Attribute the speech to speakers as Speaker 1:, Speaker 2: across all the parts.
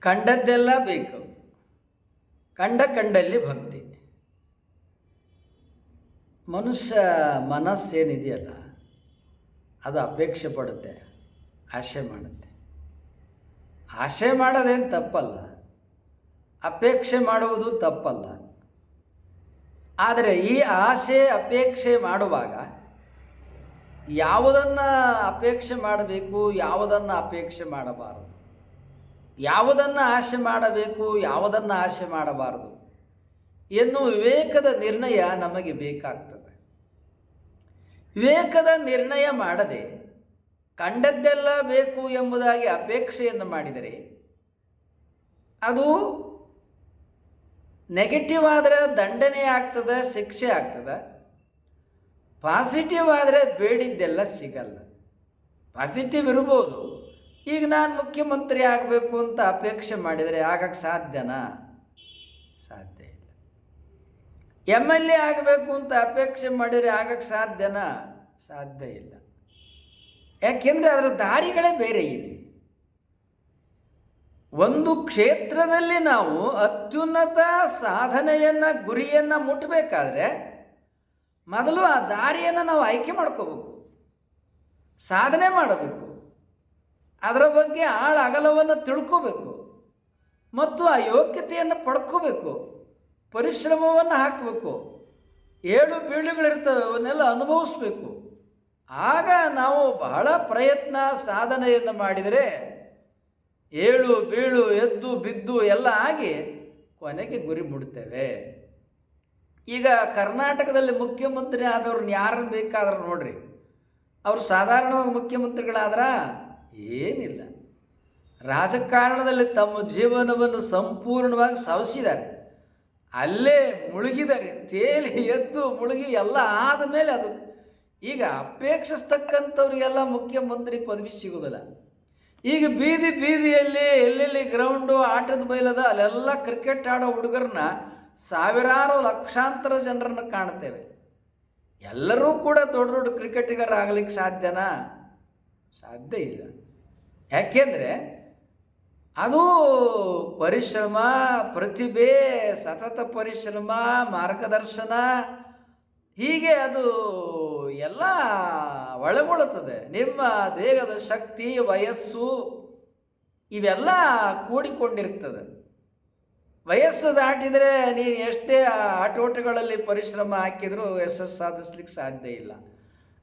Speaker 1: ಕಂಡದ್ದೆಲ್ಲ ಬೇಕು. ಕಂಡ ಕಂಡಲ್ಲಿ ಭಕ್ತಿ. ಮನುಷ್ಯ ಮನಸ್ಸೇನಿದೆಯಲ್ಲ, ಅದು ಅಪೇಕ್ಷೆ ಪಡುತ್ತೆ, ಆಸೆ ಮಾಡುತ್ತೆ. ಆಸೆ ಮಾಡೋದೇನು ತಪ್ಪಲ್ಲ. ಅಪೇಕ್ಷೆ ಮಾಡುವುದು ತಪ್ಪಲ್ಲ. ಆದರೆ ಈ ಆಸೆ ಅಪೇಕ್ಷೆ ಮಾಡುವಾಗ ಯಾವುದನ್ನು ಅಪೇಕ್ಷೆ ಮಾಡಬೇಕು, ಯಾವುದನ್ನು ಅಪೇಕ್ಷೆ ಮಾಡಬಾರದು? ಯಾವುದನ್ನು ಆಸೆ ಮಾಡಬೇಕು, ಯಾವುದನ್ನು ಆಸೆ ಮಾಡಬಾರದು ಎನ್ನುವ ವಿವೇಕದ ನಿರ್ಣಯ ನಮಗೆ ಬೇಕಾಗ್ತದೆ. ವಿವೇಕದ ನಿರ್ಣಯ ಮಾಡದೆ ಕಂಡದ್ದೆಲ್ಲ ಬೇಕು ಎಂಬುದಾಗಿ ಅಪೇಕ್ಷೆಯನ್ನು ಮಾಡಿದರೆ ಅದು ನೆಗೆಟಿವ್ ಆದರೆ ದಂಡನೆ ಆಗ್ತದೆ, ಶಿಕ್ಷೆ ಆಗ್ತದೆ. ಪಾಸಿಟಿವ್ ಆದರೆ ಬೇಡಿದ್ದೆಲ್ಲ ಸಿಗಲ್ಲ. ಪಾಸಿಟಿವ್ ಇರ್ಬೋದು. ಈಗ ನಾನು ಮುಖ್ಯಮಂತ್ರಿ ಆಗಬೇಕು ಅಂತ ಅಪೇಕ್ಷೆ ಮಾಡಿದರೆ ಆಗಕ್ಕೆ ಸಾಧ್ಯನಾ? ಸಾಧ್ಯ ಇಲ್ಲ. ಎಂ ಎಲ್ ಎ ಆಗಬೇಕು ಅಂತ ಅಪೇಕ್ಷೆ ಮಾಡಿದರೆ ಆಗಕ್ಕೆ ಸಾಧ್ಯನಾ? ಸಾಧ್ಯ ಇಲ್ಲ. ಯಾಕೆಂದರೆ ಅದರ ದಾರಿಗಳೇ ಬೇರೆ ಇದೆ ಒಂದು ಕ್ಷೇತ್ರದಲ್ಲಿ ನಾವು ಅತ್ಯುನ್ನತ ಸಾಧನೆಯನ್ನು, ಗುರಿಯನ್ನು ಮುಟ್ಟಬೇಕಾದ್ರೆ ಮೊದಲು ಆ ದಾರಿಯನ್ನು ನಾವು ಆಯ್ಕೆ ಮಾಡ್ಕೋಬೇಕು. ಸಾಧನೆ ಮಾಡಬೇಕು. ಅದರ ಬಗ್ಗೆ ಆಳ ಅಗಲವನ್ನು ತಿಳ್ಕೋಬೇಕು. ಮತ್ತು ಆ ಯೋಗ್ಯತೆಯನ್ನು ಪಡ್ಕೋಬೇಕು. ಪರಿಶ್ರಮವನ್ನು ಹಾಕಬೇಕು. ಏಳು ಬೀಳುಗಳಿರ್ತವೆ, ಅವನ್ನೆಲ್ಲ ಅನುಭವಿಸ್ಬೇಕು. ಆಗ ನಾವು ಬಹಳ ಪ್ರಯತ್ನ ಸಾಧನೆಯನ್ನು ಮಾಡಿದರೆ ಏಳು, ಬೀಳು, ಎದ್ದು, ಬಿದ್ದು ಎಲ್ಲ ಆಗಿ ಕೊನೆಗೆ ಗುರಿ ಮುಡ್ತೇವೆ ಈಗ ಕರ್ನಾಟಕದಲ್ಲಿ ಮುಖ್ಯಮಂತ್ರಿ ಆದವ್ರನ್ನ ಯಾರನ್ನು ಬೇಕಾದ್ರೂ ನೋಡ್ರಿ. ಅವರು ಸಾಧಾರಣವಾಗಿ ಮುಖ್ಯಮಂತ್ರಿಗಳಾದ್ರ ಏನಿಲ್ಲ. ರಾಜಕಾರಣದಲ್ಲಿ ತಮ್ಮ ಜೀವನವನ್ನು ಸಂಪೂರ್ಣವಾಗಿ ಸವಸಿದ್ದಾರೆ. ಅಲ್ಲೇ ಮುಳುಗಿದ್ದಾರೆ, ತೇಲಿ ಎದ್ದು ಮುಳುಗಿ ಎಲ್ಲ ಆದಮೇಲೆ ಅದು. ಈಗ ಅಪೇಕ್ಷಿಸ್ತಕ್ಕಂಥವ್ರಿಗೆಲ್ಲ ಮುಖ್ಯಮಂತ್ರಿ ಪದವಿ ಸಿಗೋದಿಲ್ಲ ಈಗ ಬೀದಿ ಬೀದಿಯಲ್ಲಿ ಎಲ್ಲೆಲ್ಲಿ ಗ್ರೌಂಡು ಆಟದ ಬಯಲದ ಅಲ್ಲೆಲ್ಲ ಕ್ರಿಕೆಟ್ ಆಡೋ ಹುಡುಗರನ್ನ ಸಾವಿರಾರು ಲಕ್ಷಾಂತರ ಜನರನ್ನು ಕಾಣ್ತೇವೆ ಎಲ್ಲರೂ ಕೂಡ ದೊಡ್ಡ ದೊಡ್ಡ ಕ್ರಿಕೆಟಿಗರ ಆಗ್ಲಿಕ್ಕೆ ಸಾಧ್ಯನಾ? ಸಾಧ್ಯ ಇಲ್ಲ. ಯಾಕೆಂದರೆ ಅದು ಪರಿಶ್ರಮ, ಪ್ರತಿಭೆ, ಸತತ ಪರಿಶ್ರಮ, ಮಾರ್ಗದರ್ಶನ, ಹೀಗೆ ಅದು ಎಲ್ಲ ಒಳಗೊಳ್ಳುತ್ತದೆ. ನಿಮ್ಮ ದೇಹದ ಶಕ್ತಿ, ವಯಸ್ಸು ಇವೆಲ್ಲ ಕೂಡಿಕೊಂಡಿರ್ತದೆ. ವಯಸ್ಸು ದಾಟಿದರೆ ನೀನು ಎಷ್ಟೇ ಆಟೋಟಗಳಲ್ಲಿ ಪರಿಶ್ರಮ ಹಾಕಿದರೂ ಯಶಸ್ಸು ಸಾಧಿಸ್ಲಿಕ್ಕೆ ಸಾಧ್ಯ ಇಲ್ಲ.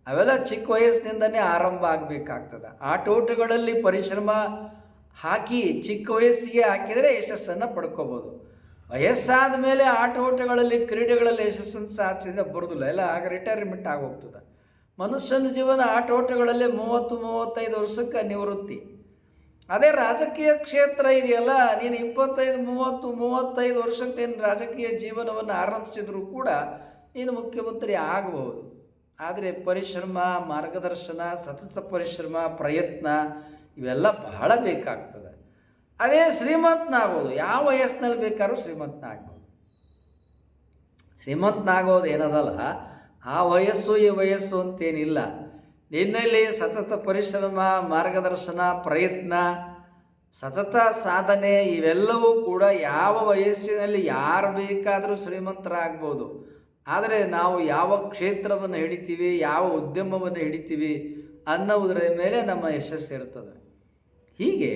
Speaker 1: ಅವೆಲ್ಲ ಚಿಕ್ಕ ವಯಸ್ಸಿನಿಂದನೇ ಆರಂಭ ಆಗಬೇಕಾಗ್ತದೆ. ಆಟೋಟಗಳಲ್ಲಿ ಪರಿಶ್ರಮ ಹಾಕಿ ಚಿಕ್ಕ ವಯಸ್ಸಿಗೆ ಹಾಕಿದರೆ ಯಶಸ್ಸನ್ನು ಪಡ್ಕೋಬೋದು. ವಯಸ್ಸಾದ ಮೇಲೆ ಆಟೋಟಗಳಲ್ಲಿ ಕ್ರೀಡೆಗಳಲ್ಲಿ ಯಶಸ್ಸನ್ನು ಸಾಧಿಸಿದ್ರೆ ಬರೋದಿಲ್ಲ. ಎಲ್ಲ ಆಗ ರಿಟೈರ್ಮೆಂಟ್ ಆಗೋಗ್ತದೆ. ಮನುಷ್ಯನ ಜೀವನ ಆಟೋಟಗಳಲ್ಲಿ ಮೂವತ್ತು, ಮೂವತ್ತೈದು ವರ್ಷಕ್ಕೆ ನಿವೃತ್ತಿ. ಅದೇ ರಾಜಕೀಯ ಕ್ಷೇತ್ರ ಇದೆಯಲ್ಲ, ನೀನು ಇಪ್ಪತ್ತೈದು, ಮೂವತ್ತು, ಮೂವತ್ತೈದು ವರ್ಷಕ್ಕೆ ನೀನು ರಾಜಕೀಯ ಜೀವನವನ್ನು ಆರಂಭಿಸಿದರೂ ಕೂಡ ನೀನು ಮುಖ್ಯಮಂತ್ರಿ ಆಗಬಹುದು ಆದರೆ ಪರಿಶ್ರಮ, ಮಾರ್ಗದರ್ಶನ, ಸತತ ಪರಿಶ್ರಮ, ಪ್ರಯತ್ನ, ಇವೆಲ್ಲ ಬಹಳ ಬೇಕಾಗ್ತದೆ. ಅದೇ ಶ್ರೀಮಂತನಾಗೋದು. ಯಾವ ವಯಸ್ಸಿನಲ್ಲಿ ಬೇಕಾದ್ರೂ ಶ್ರೀಮಂತನಾಗ್ಬೋದು. ಶ್ರೀಮಂತನಾಗೋದು ಏನದಲ್ಲ, ಆ ವಯಸ್ಸು ಈ ವಯಸ್ಸು ಅಂತೇನಿಲ್ಲ. ನಿನ್ನಲ್ಲಿ ಸತತ ಪರಿಶ್ರಮ, ಮಾರ್ಗದರ್ಶನ, ಪ್ರಯತ್ನ, ಸತತ ಸಾಧನೆ, ಇವೆಲ್ಲವೂ ಕೂಡ ಯಾವ ವಯಸ್ಸಿನಲ್ಲಿ ಯಾರು ಬೇಕಾದರೂ ಶ್ರೀಮಂತರಾಗ್ಬೋದು. ಆದರೆ ನಾವು ಯಾವ ಕ್ಷೇತ್ರವನ್ನು ಹಿಡಿತೀವಿ, ಯಾವ ಉದ್ಯಮವನ್ನು ಹಿಡಿತೀವಿ ಅನ್ನೋದರ ಮೇಲೆ ನಮ್ಮ ಯಶಸ್ಸು ಇರ್ತದೆ. ಹೀಗೆ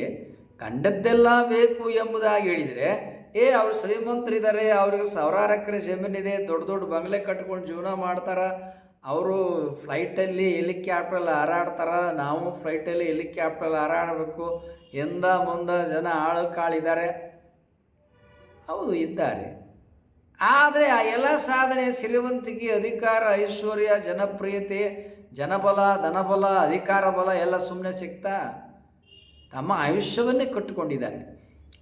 Speaker 1: ಕಂಡದ್ದೆಲ್ಲ ಬೇಕು ಎಂಬುದಾಗಿ ಹೇಳಿದರೆ, ಏ, ಅವ್ರು ಶ್ರೀಮಂತರಿದ್ದಾರೆ, ಅವ್ರಿಗೆ ಸಾವಿರಾರು ಎಕರೆ ಜಮೀನಿದೆ ದೊಡ್ಡ ದೊಡ್ಡ ಬಂಗ್ಲೆ ಕಟ್ಕೊಂಡು ಜೀವನ ಮಾಡ್ತಾರೆ, ಅವರು ಫ್ಲೈಟಲ್ಲಿ ಹೆಲಿಕ್ಯಾಪ್ಟ್ರಲ್ಲಿ ಹಾರಾಡ್ತಾರೆ, ನಾವು ಫ್ಲೈಟಲ್ಲಿ ಹೆಲಿಕ್ಯಾಪ್ಟ್ರಲ್ಲಿ ಹಾರಾಡಬೇಕು, ಎಂದ ಮುಂದ ಜನ ಆಳು ಕಾಳಿದ್ದಾರೆ. ಹೌದು, ಇದ್ದಾರೆ. ಆದರೆ ಆ ಎಲ್ಲ ಸಾಧನೆ ಶ್ರೀಮಂತಿಕೆ ಅಧಿಕಾರ, ಐಶ್ವರ್ಯ, ಜನಪ್ರಿಯತೆ, ಜನಬಲ, ಧನಬಲ, ಅಧಿಕಾರ ಬಲ ಎಲ್ಲ ಸುಮ್ಮನೆ ಸಿಗ್ತಾ? ತಮ್ಮ ಆಯುಷ್ಯವನ್ನೇ ಕಟ್ಟಿಕೊಂಡಿದ್ದಾರೆ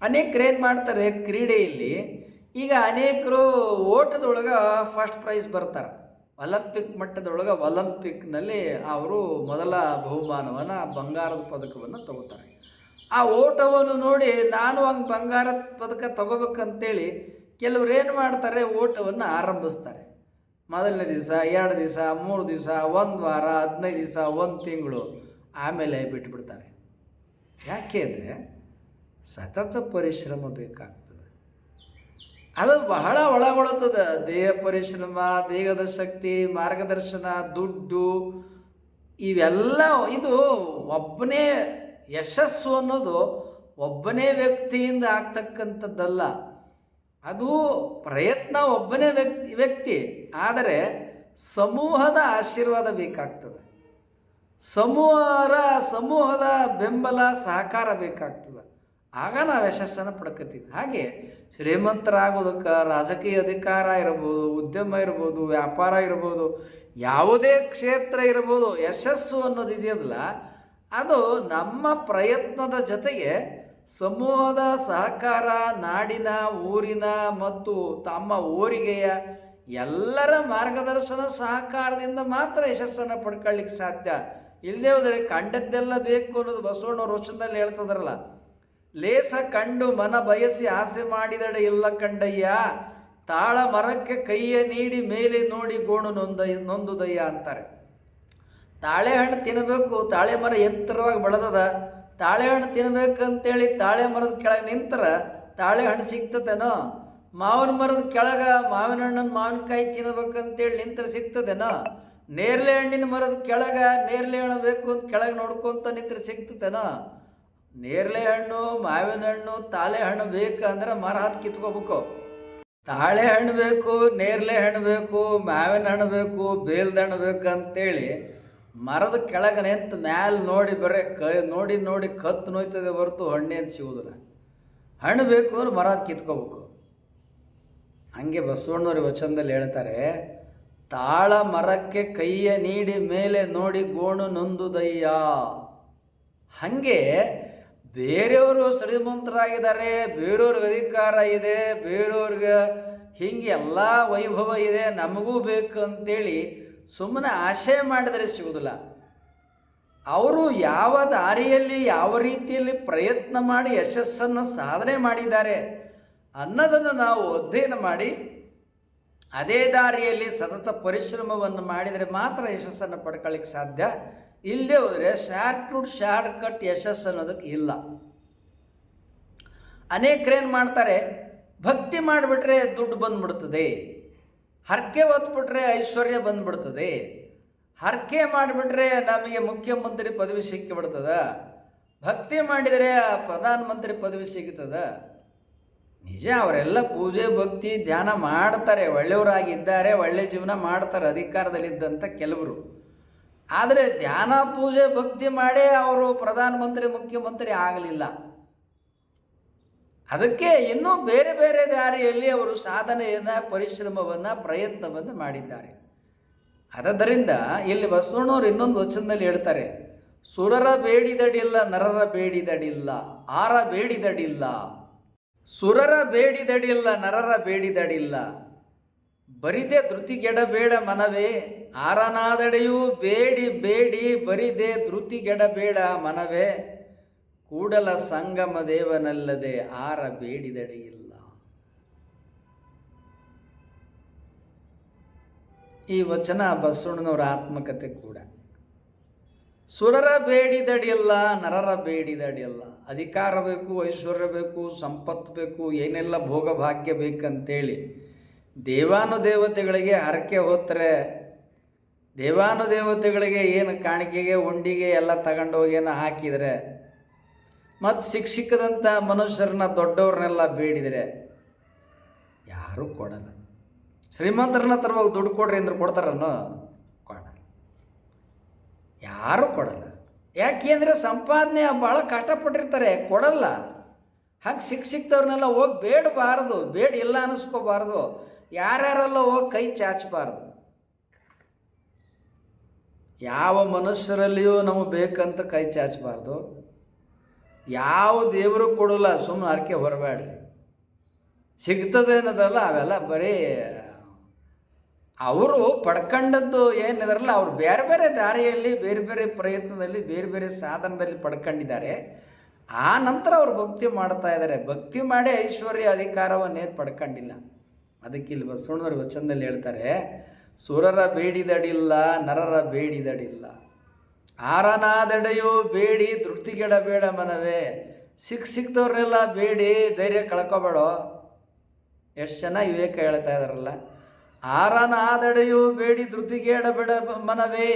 Speaker 1: ಅನೇಕರು ಏನು ಮಾಡ್ತಾರೆ? ಕ್ರೀಡೆಯಲ್ಲಿ ಈಗ ಅನೇಕರು ಓಟದೊಳಗೆ ಫಸ್ಟ್ ಪ್ರೈಸ್ ಬರ್ತಾರೆ. ಒಲಂಪಿಕ್ ಮಟ್ಟದೊಳಗೆ ಒಲಂಪಿಕ್ನಲ್ಲಿ ಅವರು ಮೊದಲ ಬಹುಮಾನವನ್ನು ಬಂಗಾರದ ಪದಕವನ್ನು ತಗೋತಾರೆ. ಆ ಓಟವನ್ನು ನೋಡಿ ನಾನು ಹಂಗೆ ಬಂಗಾರದ ಪದಕ ತಗೋಬೇಕಂತೇಳಿ ಕೆಲವ್ರು ಏನು ಮಾಡ್ತಾರೆ? ಓಟವನ್ನು ಆರಂಭಿಸ್ತಾರೆ. ಮೊದಲನೇ ದಿವಸ, ಎರಡು ದಿವಸ, ಮೂರು ದಿವಸ, ಒಂದು ವಾರ, ಹದಿನೈದು ದಿವಸ, ಒಂದು ತಿಂಗಳು ಆಮೇಲೆ ಬಿಟ್ಬಿಡ್ತಾರೆ. ಯಾಕೆ ಅಂದರೆ ಸತತ ಪರಿಶ್ರಮ ಬೇಕಾಗ್ತದೆ. ಅದು ಬಹಳ ಒಳಗೊಳ್ಳುತ್ತದೆ. ದೇಹ ಪರಿಶ್ರಮ, ದೇಹದ ಶಕ್ತಿ, ಮಾರ್ಗದರ್ಶನ, ದುಡ್ಡು, ಇವೆಲ್ಲ ಇದು ಒಬ್ಬನೇ ಯಶಸ್ಸು ಅನ್ನೋದು ಒಬ್ಬನೇ ವ್ಯಕ್ತಿಯಿಂದ ಆಗ್ತಕ್ಕಂಥದ್ದಲ್ಲ. ಅದು ಪ್ರಯತ್ನ ಒಬ್ಬನೇ ವ್ಯಕ್ತಿ ವ್ಯಕ್ತಿ, ಆದರೆ ಸಮೂಹದ ಆಶೀರ್ವಾದ ಬೇಕಾಗ್ತದೆ. ಸಮೂಹರ ಸಮೂಹದ ಬೆಂಬಲ ಸಹಕಾರ ಬೇಕಾಗ್ತದೆ. ಆಗ ನಾವು ಯಶಸ್ಸನ್ನು ಪಡ್ಕೋತೀವಿ. ಹಾಗೆ ಶ್ರೀಮಂತರಾಗೋದಕ್ಕೆ ರಾಜಕೀಯ ಅಧಿಕಾರ ಇರ್ಬೋದು, ಉದ್ಯಮ ಇರ್ಬೋದು, ವ್ಯಾಪಾರ ಇರ್ಬೋದು, ಯಾವುದೇ ಕ್ಷೇತ್ರ ಇರ್ಬೋದು, ಯಶಸ್ಸು ಅನ್ನೋದು ಇದೆಯಲ್ಲ ಅದು ನಮ್ಮ ಪ್ರಯತ್ನದ ಜೊತೆಗೆ ಸಮೂಹದ ಸಹಕಾರ, ನಾಡಿನ, ಊರಿನ ಮತ್ತು ತಮ್ಮ ಊರಿಗೆಯ ಎಲ್ಲರ ಮಾರ್ಗದರ್ಶನ ಸಹಕಾರದಿಂದ ಮಾತ್ರ ಯಶಸ್ಸನ್ನು ಪಡ್ಕೊಳ್ಳಿಕ್ಕೆ ಸಾಧ್ಯ. ಇಲ್ಲದೇ ಹೋದರೆ ಕಂಡದ್ದೆಲ್ಲ ಬೇಕು ಅನ್ನೋದು ಬಸವಣ್ಣವ್ರ ವಚನದಲ್ಲಿ ಹೇಳ್ತದ್ರಲ್ಲ. ಲೇಸ ಕಂಡು ಮನ ಬಯಸಿ ಆಸೆ ಮಾಡಿದಡೆ ಇಲ್ಲ ಕಂಡಯ್ಯ. ತಾಳ ಮರಕ್ಕೆ ಕೈಯ ನೀಡಿ ಮೇಲೆ ನೋಡಿ ಗೋಣು ನೊಂದ, ನೊಂದುದಯ್ಯ ಅಂತಾರೆ. ತಾಳೆಹಣ್ಣು ತಿನ್ನಬೇಕು ತಾಳೆ ಮರ ಎತ್ತರವಾಗಿ ಬೆಳೆದದ. ತಾಳೆಹಣ್ಣು ತಿನ್ಬೇಕಂತೇಳಿ ತಾಳೆ ಮರದ ಕೆಳಗೆ ನಿಂತರ ತಾಳೆಹಣ್ಣು ಸಿಗ್ತದೇನೋ? ಮಾವಿನ ಮರದ ಕೆಳಗೆ ಮಾವಿನ ಹಣ್ಣನ್ನು ಮಾವಿನಕಾಯಿ ತಿನ್ಬೇಕಂತೇಳಿ ನಿಂತರ ಸಿಗ್ತದೇನೋ? ನೇರಳೆ ಹಣ್ಣಿನ ಮರದ ಕೆಳಗೆ ನೇರಳೆ ಹಣ್ಣು ಬೇಕು ಅಂತ ಕೆಳಗೆ ನೋಡ್ಕೊಂತ ನಿಂತರೆ ಸಿಗ್ತದೇನೋ ನೇರಳೆ ಹಣ್ಣು, ಮಾವಿನ ಹಣ್ಣು, ತಾಳೆ ಹಣ್ಣು ಬೇಕಂದ್ರೆ ಮರ ಹತ್ತು ಕಿತ್ಕೋಬೇಕು. ತಾಳೆ ಹಣ್ಣು ಬೇಕು ನೇರಳೆ ಹಣ್ಣು ಬೇಕು, ಮಾವಿನ ಹಣ್ಣು ಬೇಕು, ಬೇಲ್ದ ಹಣ್ಣು ಬೇಕು ಅಂತೇಳಿ ಮರದ ಕೆಳಗೆ ನಿಂತು ಮ್ಯಾಲೆ ನೋಡಿ ಬರೀ ಕೈ ನೋಡಿ ನೋಡಿ ಕತ್ತು ನೋಯ್ತದೆ ಹೊರತು ಹಣ್ಣೇನು ಸಿಗುವುದಿಲ್ಲ ಹಣ್ಣು ಬೇಕು ಅಂದ್ರೆ ಮರ ಕಿತ್ಕೋಬೇಕು. ಹಂಗೆ ಬಸವಣ್ಣವ್ರ ವಚನದಲ್ಲಿ ಹೇಳ್ತಾರೆ ತಾಳ ಮರಕ್ಕೆ ಕೈಯ ನೀಡಿ ಮೇಲೆ ನೋಡಿ ಗೋಣು ನೊಂದುದಯ್ಯ. ಹಾಗೆ ಬೇರೆಯವರು ಶ್ರೀಮಂತರಾಗಿದ್ದಾರೆ ಬೇರೆಯವ್ರಿಗೆ ಅಧಿಕಾರ ಇದೆ, ಬೇರೆಯವ್ರಿಗೆ ಹಿಂಗೆ ಎಲ್ಲ ವೈಭವ ಇದೆ, ನಮಗೂ ಬೇಕು ಅಂತೇಳಿ ಸುಮ್ಮನೆ ಆಶೆ ಮಾಡಿದರೆ ಸಿಗೋದಿಲ್ಲ ಅವರು ಯಾವ ದಾರಿಯಲ್ಲಿ, ಯಾವ ರೀತಿಯಲ್ಲಿ ಪ್ರಯತ್ನ ಮಾಡಿ ಯಶಸ್ಸನ್ನು ಸಾಧನೆ ಮಾಡಿದ್ದಾರೆ ಅನ್ನೋದನ್ನು ನಾವು ಅಧ್ಯಯನ ಮಾಡಿ ಅದೇ ದಾರಿಯಲ್ಲಿ ಸತತ ಪರಿಶ್ರಮವನ್ನು ಮಾಡಿದರೆ ಮಾತ್ರ ಯಶಸ್ಸನ್ನು ಪಡ್ಕೊಳ್ಳಿಕ್ಕೆ ಸಾಧ್ಯ. ಇಲ್ಲದೆ ಹೋದರೆ ಶಾರ್ಟ್ ರೂಟ್ ಶಾರ್ಟ್ ಕಟ್ ಯಶಸ್ಸು ಅನ್ನೋದಕ್ಕೆ ಇಲ್ಲ. ಅನೇಕರೇನು ಮಾಡ್ತಾರೆ? ಭಕ್ತಿ ಮಾಡಿಬಿಟ್ರೆ ದುಡ್ಡು ಬಂದ್ಬಿಡ್ತದೆ. ಹರಕೆ ಒತ್ಬಿಟ್ರೆ ಐಶ್ವರ್ಯ ಬಂದ್ಬಿಡ್ತದೆ. ಹರಕೆ ಮಾಡಿಬಿಟ್ರೆ ನಮಗೆ ಮುಖ್ಯಮಂತ್ರಿ ಪದವಿ ಸಿಕ್ಕಿಬಿಡ್ತದ. ಭಕ್ತಿ ಮಾಡಿದರೆ ಪ್ರಧಾನಮಂತ್ರಿ ಪದವಿ ಸಿಗ್ತದ. ನಿಜ, ಅವರೆಲ್ಲ ಪೂಜೆ, ಭಕ್ತಿ, ಧ್ಯಾನ ಮಾಡ್ತಾರೆ. ಒಳ್ಳೆಯವರಾಗಿದ್ದಾರೆ, ಒಳ್ಳೆ ಜೀವನ ಮಾಡ್ತಾರೆ ಅಧಿಕಾರದಲ್ಲಿದ್ದಂಥ ಕೆಲವರು. ಆದರೆ ಧ್ಯಾನ, ಪೂಜೆ, ಭಕ್ತಿ ಮಾಡೇ ಅವರು ಪ್ರಧಾನಮಂತ್ರಿ ಮುಖ್ಯಮಂತ್ರಿ ಆಗಲಿಲ್ಲ. ಅದಕ್ಕೆ ಇನ್ನೂ ಬೇರೆ ಬೇರೆ ದಾರಿಯಲ್ಲಿ ಅವರು ಸಾಧನೆಯನ್ನು, ಪರಿಶ್ರಮವನ್ನು, ಪ್ರಯತ್ನವನ್ನು ಮಾಡಿದ್ದಾರೆ. ಅದರಿಂದ ಇಲ್ಲಿ ಬಸವಣ್ಣವ್ರು ಇನ್ನೊಂದು ವಚನದಲ್ಲಿ ಹೇಳ್ತಾರೆ, ಸುರರ ಬೇಡಿದಡಿಲ್ಲ, ನರರ ಬೇಡಿದಡಿಲ್ಲ, ಆರ ಬೇಡಿದಡಿಲ್ಲ ಸುರರ ಬೇಡಿದಡಿಲ್ಲ, ನರರ ಬೇಡಿದಡಿಲ್ಲ. ಬರಿದೆ ಧೃತಿಗೆಡಬೇಡ ಮನವೇ, ಆರನಾದಡೆಯೂ ಬೇಡಿ ಬೇಡಿ ಬರಿದೆ ಧೃತಿಗೆಡಬೇಡ ಮನವೇ. ಕೂಡಲ ಸಂಗಮ ದೇವನಲ್ಲದೆ ಆರ ಬೇಡಿದಡೆಯಿಲ್ಲ. ಈ ವಚನ ಬಸವಣ್ಣನವರ ಆತ್ಮಕತೆ ಕೂಡ. ಸುರರ ಬೇಡಿದಡಿಯಲ್ಲ, ನರರ ಬೇಡಿದಡಿಯಲ್ಲ. ಅಧಿಕಾರ ಬೇಕು, ಐಶ್ವರ್ಯ ಬೇಕು, ಸಂಪತ್ತು ಬೇಕು, ಏನೆಲ್ಲ ಭೋಗ ಭಾಗ್ಯ ಬೇಕಂತೇಳಿ ದೇವಾನುದೇವತೆಗಳಿಗೆ ಹರಕೆ ಹೋದರೆ ದೇವಾನುದೇವತೆಗಳಿಗೆ ಏನು ಕಾಣಿಕೆಗೆ, ಉಂಡಿಗೆ ಎಲ್ಲ ತಗೊಂಡೋಗಿ ಏನು ಹಾಕಿದರೆ ಮತ್ತು ಶಿಕ್ಷಿಕದಂಥ ಮನುಷ್ಯರನ್ನ ದೊಡ್ಡವ್ರನ್ನೆಲ್ಲ ಬೇಡಿದರೆ ಯಾರೂ ಕೊಡಲ್ಲ. ಶ್ರೀಮಂತರನ್ನ ತರುವಾಗ ದುಡ್ಡು ಕೊಡ್ರಿ ಅಂದ್ರೆ ಕೊಡ್ತಾರನ್ನು? ಕೊಡಲ್ಲ. ಯಾರೂ ಕೊಡಲ್ಲ. ಯಾಕೆಂದರೆ ಸಂಪಾದನೆ ಭಾಳ ಕಷ್ಟಪಟ್ಟಿರ್ತಾರೆ, ಕೊಡಲ್ಲ. ಹಾಗೆ ಶಿಕ್ಷಿಕ್ದವ್ರನ್ನೆಲ್ಲ ಹೋಗಿ ಬೇಡಬಾರ್ದು, ಬೇಡ ಇಲ್ಲ ಅನ್ನಿಸ್ಕೋಬಾರ್ದು ಯಾರ್ಯಾರೆಲ್ಲ ಹೋಗಿ ಕೈ ಚಾಚಬಾರ್ದು. ಯಾವ ಮನುಷ್ಯರಲ್ಲಿಯೂ ನಮಗೆ ಬೇಕಂತ ಕೈ ಚಾಚಬಾರ್ದು. ಯಾವ ದೇವರು ಕೊಡಲ್ಲ ಸುಮ್ಮನೆ ಅರ್ಕೆ ಹೊರಬೇಡ್ರಿ ಸಿಗ್ತದೆ ಅನ್ನೋದಲ್ಲ, ಅವೆಲ್ಲ ಬರೀ ಅವರು ಪಡ್ಕೊಂಡದ್ದು ಏನಿದಾರಲ್ಲ ಅವರು ಬೇರೆ ಬೇರೆ ದಾರಿಯಲ್ಲಿ, ಬೇರೆ ಬೇರೆ ಪ್ರಯತ್ನದಲ್ಲಿ, ಬೇರೆ ಬೇರೆ ಸಾಧನದಲ್ಲಿ ಪಡ್ಕೊಂಡಿದ್ದಾರೆ. ಆ ನಂತರ ಅವರು ಭಕ್ತಿ ಮಾಡ್ತಾ ಇದ್ದಾರೆ. ಭಕ್ತಿ ಮಾಡಿ ಐಶ್ವರ್ಯ ಅಧಿಕಾರವನ್ನೇನು ಪಡ್ಕೊಂಡಿಲ್ಲ. ಅದಕ್ಕೆ ಇಲ್ಲಿ ಬಸವಣ್ಣವ್ರ ವಚನದಲ್ಲಿ ಹೇಳ್ತಾರೆ, ಸುರರ ಬೇಡಿದಡಿಲ್ಲ, ನರರ ಬೇಡಿದಡಿಲ್ಲ. ಆರನಾದಡೆಯೋ ಬೇಡಿ, ತೃಪ್ತಿಗೆಡಬೇಡ ಮನವೇ. ಸಿಕ್ ಸಿಕ್ದವ್ರನ್ನೆಲ್ಲ ಬೇಡಿ, ಧೈರ್ಯ ಕಳ್ಕೊಬೇಡೋ. ಎಷ್ಟು ಜನ ವಿವೇಕ ಹೇಳ್ತಾ ಇದಾರಲ್ಲ. ಆರನಾದಡೆಯು ಬೇಡಿ ಧೃತಿಗೇಡಬೇಡ ಮನವೇ.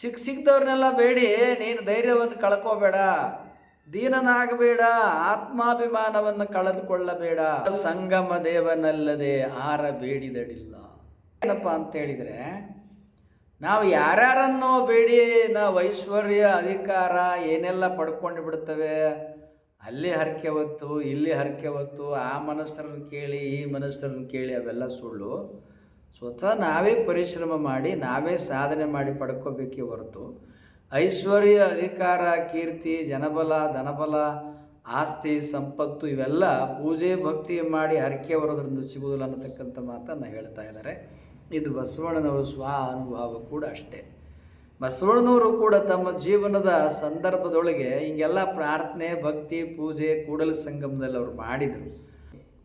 Speaker 1: ಸಿಕ್ ಸಿಕ್ದವ್ರನ್ನೆಲ್ಲ ಬೇಡಿ, ನೀನು ಧೈರ್ಯವನ್ನು ಕಳ್ಕೋಬೇಡ. ದೀನನಾಗಬೇಡ, ಆತ್ಮಾಭಿಮಾನವನ್ನು ಕಳೆದುಕೊಳ್ಳಬೇಡ. ಸಂಗಮ ದೇವನಲ್ಲದೆ ಆರ ಬೇಡಿದಡಿಲ್ಲ. ಏನಪ್ಪ ಅಂತ ಹೇಳಿದರೆ ನಾವು ಯಾರ್ಯಾರನ್ನೋ ಬೇಡಿ ನಾವು ಐಶ್ವರ್ಯ, ಅಧಿಕಾರ ಏನೆಲ್ಲ ಪಡ್ಕೊಂಡು ಬಿಡ್ತವೆ? ಅಲ್ಲಿ ಹರಕೆ ಹೊತ್ತು, ಇಲ್ಲಿ ಹರಕೆ ಹೊತ್ತು, ಆ ಮನಸ್ಸರನ್ನು ಕೇಳಿ, ಈ ಮನಸ್ಸರನ್ನು ಕೇಳಿ ಅವೆಲ್ಲ ಸುಳ್ಳು. ಸ್ವತಃ ನಾವೇ ಪರಿಶ್ರಮ ಮಾಡಿ, ನಾವೇ ಸಾಧನೆ ಮಾಡಿ ಪಡ್ಕೋಬೇಕೇ ಹೊರತು ಐಶ್ವರ್ಯ, ಅಧಿಕಾರ, ಕೀರ್ತಿ, ಜನಬಲ, ಧನಬಲ, ಆಸ್ತಿ, ಸಂಪತ್ತು ಇವೆಲ್ಲ ಪೂಜೆ, ಭಕ್ತಿ ಮಾಡಿ ಹರಕೆ ಬರೋದ್ರಿಂದ ಸಿಗುವುದಿಲ್ಲ ಅನ್ನತಕ್ಕಂಥ ಮಾತನ್ನು ಹೇಳ್ತಾ ಇದ್ದಾರೆ. ಇದು ಬಸವಣ್ಣನವರ ಸ್ವ ಅನುಭವ ಕೂಡ ಅಷ್ಟೇ. ಬಸವಣ್ಣನವರು ಕೂಡ ತಮ್ಮ ಜೀವನದ ಸಂದರ್ಭದೊಳಗೆ ಹಿಂಗೆಲ್ಲ ಪ್ರಾರ್ಥನೆ, ಭಕ್ತಿ, ಪೂಜೆ, ಕೂಡಲ ಸಂಗಮದಲ್ಲಿ ಅವರು ಮಾಡಿದರು.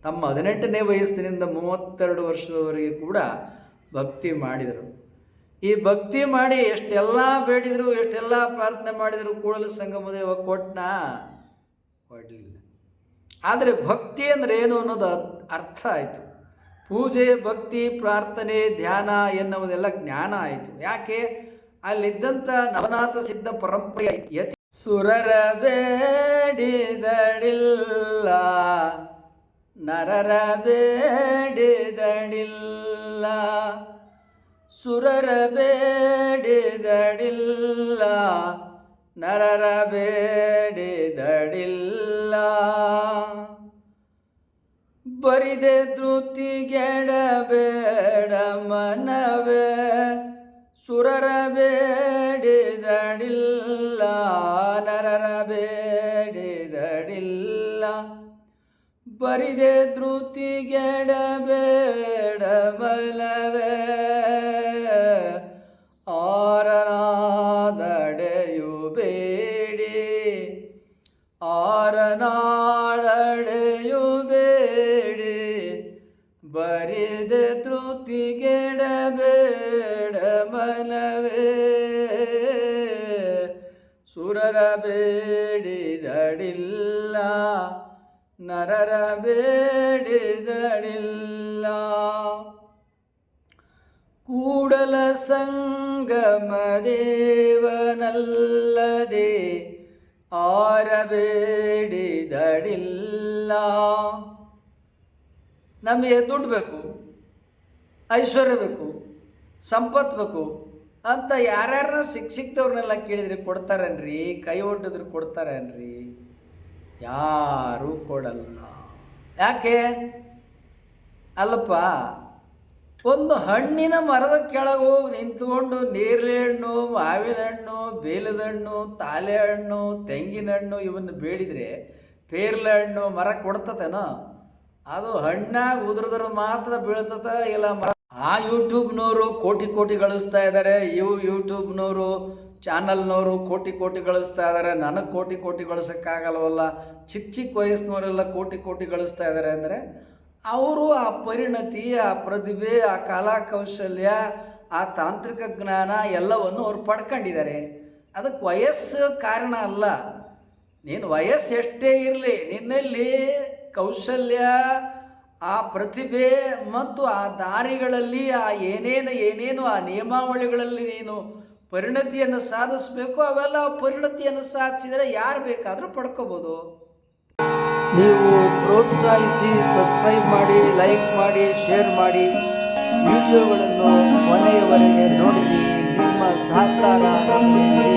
Speaker 1: ತಮ್ಮ ಹದಿನೆಂಟನೇ ವಯಸ್ಸಿನಿಂದ ಮೂವತ್ತೆರಡು ವರ್ಷದವರೆಗೆ ಕೂಡ ಭಕ್ತಿ ಮಾಡಿದರು. ಈ ಭಕ್ತಿ ಮಾಡಿ ಎಷ್ಟೆಲ್ಲ ಬೇಡಿದರು, ಎಷ್ಟೆಲ್ಲ ಪ್ರಾರ್ಥನೆ ಮಾಡಿದರು ಕೂಡಲು ಸಂಗಮದೇವ ಕೊಟ್ಟನ ಕೊಡಲಿಲ್ಲ. ಆದರೆ ಭಕ್ತಿ ಅಂದರೆ ಏನು ಅನ್ನೋದು ಅರ್ಥ ಆಯಿತು. ಪೂಜೆ, ಭಕ್ತಿ, ಪ್ರಾರ್ಥನೆ, ಧ್ಯಾನ ಎನ್ನುವುದೆಲ್ಲ ಜ್ಞಾನ ಆಯಿತು. ಯಾಕೆ? ಅಲ್ಲಿದ್ದಂಥ ನವನಾಥ ಸಿದ್ಧ ಪರಂಪರೆ ಯತಿ ಸುರರ ಬೇಡಿದಡಿಲ್ಲ ನರರ ಬೇಡಿದಡಿಲ್ಲ. ಸುರರ ಬೇಡಿದಡಿಲ್ಲ. ನರರ ಬೇಡಿದಡಿಲ್ಲ. ಬರಿದೆ ಧೃತಿಗೆಡಬೇಡ ಮನವೇ. ಸುರರ ಬೇಡಿದಡಿಲ್ಲ. ನರರ ಬೇಡಿದಡಿಲ್ಲ ಬರಿದೆ ಧೃತಿಗೆಡಬೇಡ ಬಲವೇ ಆರನಾದಡೆಯು ಬೇಡಿ. ಆರನಾಡಡೆಯು ಬೇಡಿ. ಬರಿದೆ ತೃಪ್ತಿಗೆಡಬೇಡ ಮನವೇ ಸುರರ ಬೇಡಿದಡಿಲ್ಲ. ನರರ ಬೇಡಿದಳಿಲ್ಲ. ಕೂಡಲ ಸಂಗಮ ದೇವನಲ್ಲದೆ ಆರಬೇಡಿದಡಿಲ್ಲ ನಮಗೆ ದುಡ್ಡು ಬೇಕು, ಐಶ್ವರ್ಯ ಬೇಕು, ಸಂಪತ್ತು ಬೇಕು ಅಂತ ಯಾರ್ಯಾರನ್ನ ಸಿಕ್ಕ ಸಿಕ್ತವ್ರನ್ನೆಲ್ಲ ಕೇಳಿದ್ರೆ ಕೊಡ್ತಾರೇನ್ರಿ? ಕೈ ಒಡ್ಡಿದ್ರೆ ಕೊಡ್ತಾರೇನ್ರಿ? ಯಾರೂ ಕೊಡಲ್ಲ. ಯಾಕೆ? ಅಲ್ಲಪ್ಪ, ಒಂದು ಹಣ್ಣಿನ ಮರದ ಕೆಳಗೆ ಹೋಗಿ ನಿಂತ್ಕೊಂಡು ನೇರಳೆ ಹಣ್ಣು ಮಾವಿನ ಹಣ್ಣು ಬೇಲದ ಹಣ್ಣು ತಾಲೆ ಹಣ್ಣು ತೆಂಗಿನ ಹಣ್ಣು ಇವನ್ನು ಬೇಡಿದರೆ ಪೇರ್ಲೆ ಹಣ್ಣು ಮರ ಕೊಡ್ತತೇನೋ? ಅದು ಹಣ್ಣಾಗಿ ಉದುರಿದ್ರೆ ಮಾತ್ರ ಬೀಳ್ತತ, ಇಲ್ಲ ಮರ ಆ ಯೂಟ್ಯೂಬ್ನವರು ಕೋಟಿ ಕೋಟಿ ಗಳಿಸ್ತಾ ಇದ್ದಾರೆ ಇವು ಯೂಟ್ಯೂಬ್ನವರು ಚಾನಲ್ನವರು ಕೋಟಿ ಕೋಟಿ ಗಳಿಸ್ತಾ ಇದ್ದಾರೆ ನನಗೆ ಕೋಟಿ ಕೋಟಿ ಗಳಿಸೋಕ್ಕಾಗಲ್ವಲ್ಲ. ಚಿಕ್ಕ ಚಿಕ್ಕ ವಯಸ್ಸಿನವರೆಲ್ಲ ಕೋಟಿ ಕೋಟಿ ಗಳಿಸ್ತಾ ಇದ್ದಾರೆ ಅಂದರೆ ಅವರು ಆ ಪರಿಣತಿ, ಆ ಪ್ರತಿಭೆ, ಆ ಕಲಾ ಕೌಶಲ್ಯ ಆ ತಾಂತ್ರಿಕ ಜ್ಞಾನ ಎಲ್ಲವನ್ನು ಅವ್ರು ಪಡ್ಕೊಂಡಿದ್ದಾರೆ. ಅದಕ್ಕೆ ವಯಸ್ಸು ಕಾರಣ ಅಲ್ಲ. ನೀನು ವಯಸ್ಸು ಎಷ್ಟೇ ಇರಲಿ, ನಿನ್ನಲ್ಲಿ ಕೌಶಲ್ಯ, ಆ ಪ್ರತಿಭೆ ಮತ್ತು ಆ ದಾರಿಗಳಲ್ಲಿ ಆ ಏನೇನು ಏನೇನು ಆ ನಿಯಮಾವಳಿಗಳಲ್ಲಿ ನೀನು ಪರಿಣತಿಯನ್ನು ಸಾಧಿಸಬೇಕು, ಅವೆಲ್ಲ ಪರಿಣತಿಯನ್ನು ಸಾಧಿಸಿದರೆ ಯಾರು ಬೇಕಾದರೂ ಪಡ್ಕೋಬೋದು. ನೀವು ಪ್ರೋತ್ಸಾಹಿಸಿ, ಸಬ್ಸ್ಕ್ರೈಬ್ ಮಾಡಿ, ಲೈಕ್ ಮಾಡಿ, ಶೇರ್ ಮಾಡಿ. ವಿಡಿಯೋಗಳನ್ನು ಕೊನೆಯವರೆಗೆ ನೋಡಿ, ನಿಮ್ಮ ಸಹಕಾರ ನಮಗೆ